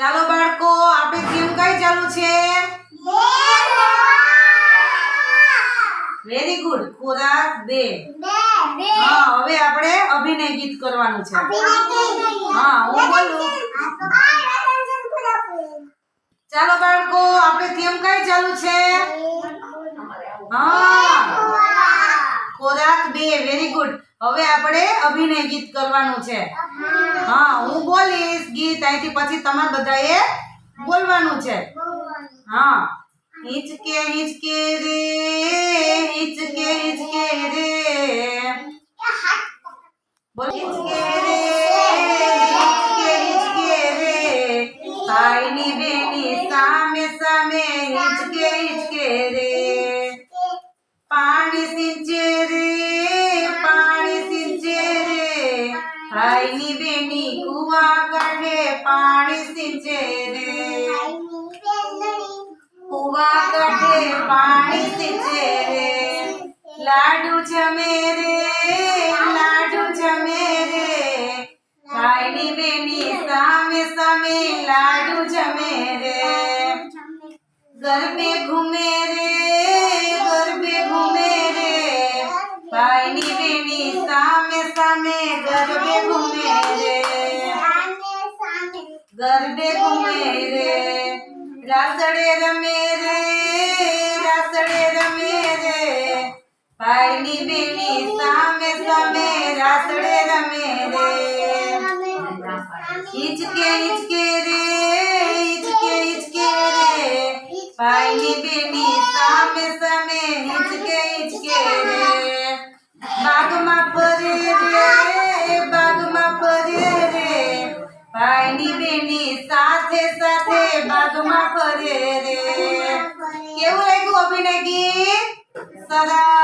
ચાલો બાળકો આપણે ગેમ કઈ ચાલુ છે? વેરી ગુડ ખોરાક બે. હા, હવે આપણે અભિનય ગીત કરવાનું છે. હા, હું બોલું? ચાલો બાળકો આપણે ગેમ કઈ ચાલુ છે? હા. ખોરાક બે વેરી ગુડ હવે આપણે અભિનય ગીત કરવાનું છે. હા, હું બોલીશ ગીત, અહીંથી પછી તમારે બધાએ બોલવાનું છે. હા. હિચકે હિચકે રે, હિચકે હિચકે રે. બોલ. હિચકે રે, હિચકે હિચકે રે. ભાઈની બેની સામે સામે હિચકે હિચકે રે. પાણી સિંચે ભાઈની બેની કુવા કાઢે પાણી સિંચે રે કુવા કાઢે પાણી સિંચે રે લાડુ જમે રે લાડુ જમે રે ભાઈની બેની સામે સામે લાડુ જમે રે ગરબે ઘૂમે રે ગરબે ઘૂમે રે ભાઈની બેની સામે સામે ગરબે ઘૂમે રે. ગરબે ઘૂમે રે. રાસડે રમે રે રાસડે રમે રે. ભાઈની બેની સામે સામે રાસડે રમે રે. હિચકે હિચકે રે હિચકે હિચકે રે. ભાઈની બેની સામે સામે ભાઈની બેની સાથે સાથે બાગમાં ફરે રે. કેવું લાગ્યું અભિનય ગીત? સરસ.